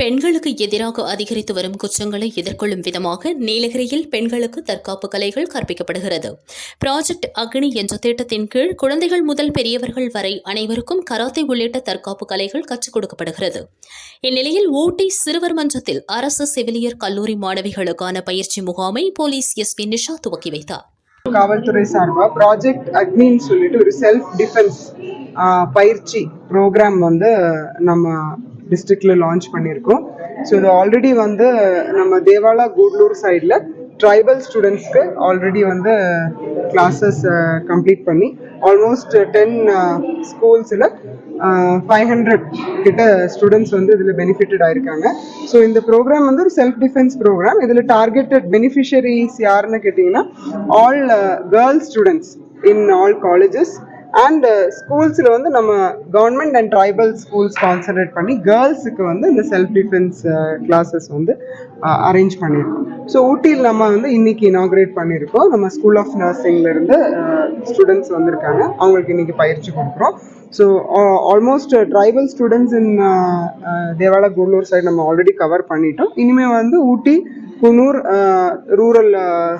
பெண்களுக்கு எதிராக அதிகரித்து வரும் குற்றங்களை எதிர்கொள்ளும் விதமாக நீலகிரியில் பெண்களுக்கு தற்காப்பு கலைகள் கற்பிக்கப்படுகிறது. ப்ராஜெக்ட் அக்னி என்ற திட்டத்தின் கீழ் குழந்தைகள் முதல் பெரியவர்கள் வரை அனைவருக்கும் கராத்தே உள்ளிட்ட தற்காப்பு கலைகள் கற்றுக் கொடுக்கப்படுகிறது. இந்நிலையில் ஊட்டி சிறுவர் மன்றத்தில் அரசு செவிலியர் கல்லூரி மாணவிகளுக்கான பயிற்சி முகாமை போலீஸ் எஸ்பி நிஷா துவக்கி வைத்தார். காவல்துறை சார்பா ப்ராஜெக்ட் அக்னின்னு சொல்லிட்டு ஒரு செல்ஃப் டிஃபென்ஸ் பயிற்சி ப்ரோக்ராம் வந்து நம்ம டிஸ்ட்ரிக்டில் லான்ச் பண்ணியிருக்கோம். ஸோ இது ஆல்ரெடி வந்து நம்ம தேவாலா கூடலூர் சைடில் ட்ரைபல் ஸ்டூடெண்ட்ஸ்க்கு ஆல்ரெடி வந்து கிளாஸஸ் கம்ப்ளீட் பண்ணி ஆல்மோஸ்ட் டென் ஸ்கூல்ஸில் ஃபைவ் ஹண்ட்ரட் கிட்ட ஸ்டூடெண்ட்ஸ் வந்து இதில் பெனிஃபிட்டட் ஆயிருக்காங்க. ஸோ இந்த ப்ரோக்ராம் வந்து ஒரு செல்ஃப் டிஃபென்ஸ் ப்ரோக்ராம் இதில் டார்கெட்டட் பெனிஃபிஷரிஸ் யாருன்னு கேட்டிங்கன்னா all girls students in all colleges and ஸ்கூல்ஸில் uh, வந்து நம்ம government and tribal schools concentrate பண்ணி கேர்ள்ஸுக்கு வந்து இந்த செல்ஃப் டிஃபென்ஸ் கிளாஸஸ் வந்து uh, அரேஞ்ச் பண்ணியிருக்கோம் ஸோ ஊட்டியில் நம்ம வந்து இன்னைக்கு இனாக்ரேட் பண்ணியிருக்கோம் நம்ம ஸ்கூல் ஆஃப் நர்சிங்லேருந்து ஸ்டூடெண்ட்ஸ் வந்திருக்காங்க. அவங்களுக்கு இன்னைக்கு பயிற்சி கொடுக்குறோம். So almost tribal students in Devala Gudalur side நம்ம ஆல்ரெடி கவர் பண்ணிட்டோம். இனிமேல் வந்து ஊட்டி குனூர் ரூரல்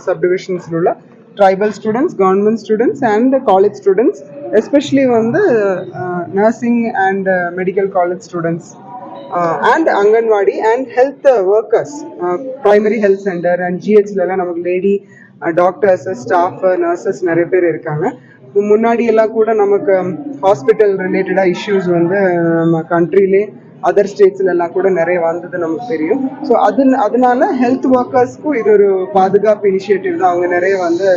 சப்டிவிஷன்ஸில் உள்ள tribal students government students and college students especially வந்து nursing and medical college students and anganwadi and health workers primary health centre and ஜிஹெச்லலாம் நமக்கு lady doctors staff nurses நிறைய பேர் இருக்காங்க. முன்னாடி எல்லாம் கூட நமக்கு ஹாஸ்பிட்டல் ரிலேட்டடாக இஷ்யூஸ் வந்து நம்ம கண்ட்ரிலே அதர் ஸ்டேட்ஸ்லலாம் கூட நிறைய வந்தது நமக்கு தெரியும். ஸோ அது அதனால ஹெல்த் ஒர்க்கர்ஸ்க்கும் இது ஒரு பாதுகாப்பு இனிஷியேட்டிவ் தான். அவங்க நிறைய வந்து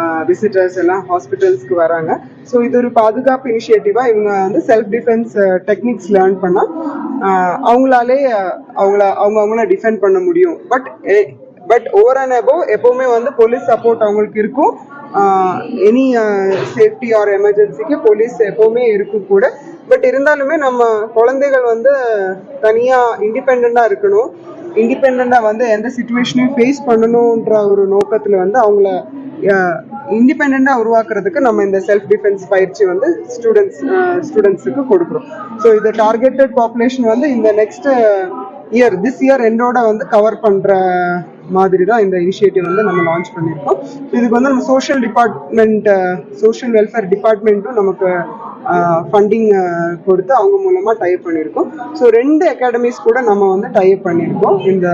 uh, விசிட்டர்ஸ் எல்லாம் ஹாஸ்பிட்டல்ஸ்க்கு வராங்க. ஸோ இது ஒரு பாதுகாப்பு இனிஷியேட்டிவாக இவங்க வந்து செல்ஃப் டிஃபென்ஸ் டெக்னிக்ஸ் லேர்ன் பண்ணால் அவங்களாலே அவங்கள அவங்க அவங்கள டிஃபெண்ட் பண்ண முடியும். But but over and above எப்போவுமே வந்து போலீஸ் சப்போர்ட் அவங்களுக்கு இருக்கும். எனி சேஃப்டி ஆர் எமர்ஜென்சிக்கு போலீஸ் எப்போவுமே இருக்கும் கூட. பட் இருந்தாலுமே நம்ம குழந்தைகள் வந்து தனியாக இண்டிபெண்ட்டாக இருக்கணும். இண்டிபெண்ட்டாக வந்து எந்த சுச்சுவேஷனையும் ஃபேஸ் பண்ணணுன்ற ஒரு நோக்கத்தில் வந்து அவங்கள இண்டிபெண்ட்டாக உருவாக்குறதுக்கு நம்ம இந்த செல்ஃப் டிஃபென்ஸ் பயிற்சி வந்து ஸ்டூடெண்ட்ஸ் ஸ்டூடெண்ட்ஸுக்கு கொடுக்குறோம். ஸோ இது டார்கெட்டட் பாப்புலேஷன் வந்து இந்த நெக்ஸ்ட் இயர் திஸ் இயர் எண்டோட வந்து கவர் பண்ணுற மாதிரி தான் இந்த இனிஷியேட்டிவ் வந்து நம்ம லான்ச் பண்ணியிருக்கோம். இதுக்கு வந்து நம்ம சோஷியல் டிபார்ட்மெண்ட் சோஷியல் வெல்ஃபேர் டிபார்ட்மெண்ட்டும் நமக்கு ஃபண்டிங் கொடுத்து அவங்க மூலமாக டைப் பண்ணியிருக்கோம். ஸோ ரெண்டு அகாடமிஸ் கூட நம்ம வந்து டைப் பண்ணியிருக்கோம் இந்த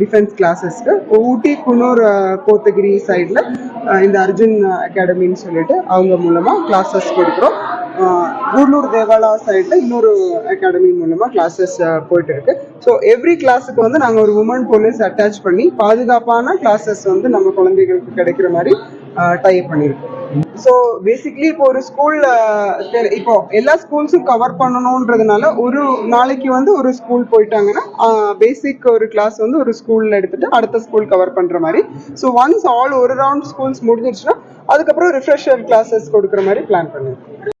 டிஃபென்ஸ் கிளாஸஸ்க்கு ஊட்டி குன்னூர் கோத்தகிரி சைடில் இந்த அர்ஜுன் அகாடமின்னு சொல்லிட்டு அவங்க மூலமாக கிளாஸஸ் கொடுக்குறோம். கூடலூர் தேவாலா சைடில் இன்னொரு அகாடமி மூலமாக கிளாஸஸ் போயிட்டு இருக்கு ஸோ எவ்ரி கிளாஸுக்கு வந்து நாங்கள் ஒரு உமன் போலீஸ் அட்டாச் பண்ணி பாதுகாப்பான கிளாஸஸ் வந்து நம்ம குழந்தைகளுக்கு கிடைக்கிற மாதிரி டைப் பண்ணியிருக்கோம். ஸோ பேசிக்லி இப்போ ஒரு ஸ்கூல் இப்போ எல்லா ஸ்கூல்ஸும் கவர் பண்ணணுன்றதுனால ஒரு நாளைக்கு வந்து ஒரு ஸ்கூல் போயிட்டாங்கன்னா பேசிக் ஒரு கிளாஸ் வந்து ஒரு ஸ்கூல்ல எடுத்துட்டு அடுத்த ஸ்கூல் கவர் பண்ற மாதிரி. ஸோ ஒன்ஸ் ஆல் ஒரு ரவுண்ட் ஸ்கூல்ஸ் முடிஞ்சிருச்சுன்னா அதுக்கப்புறம் ரிஃப்ரெஷர் கிளாஸஸ் கொடுக்குற மாதிரி பிளான் பண்ணிருக்கோம்.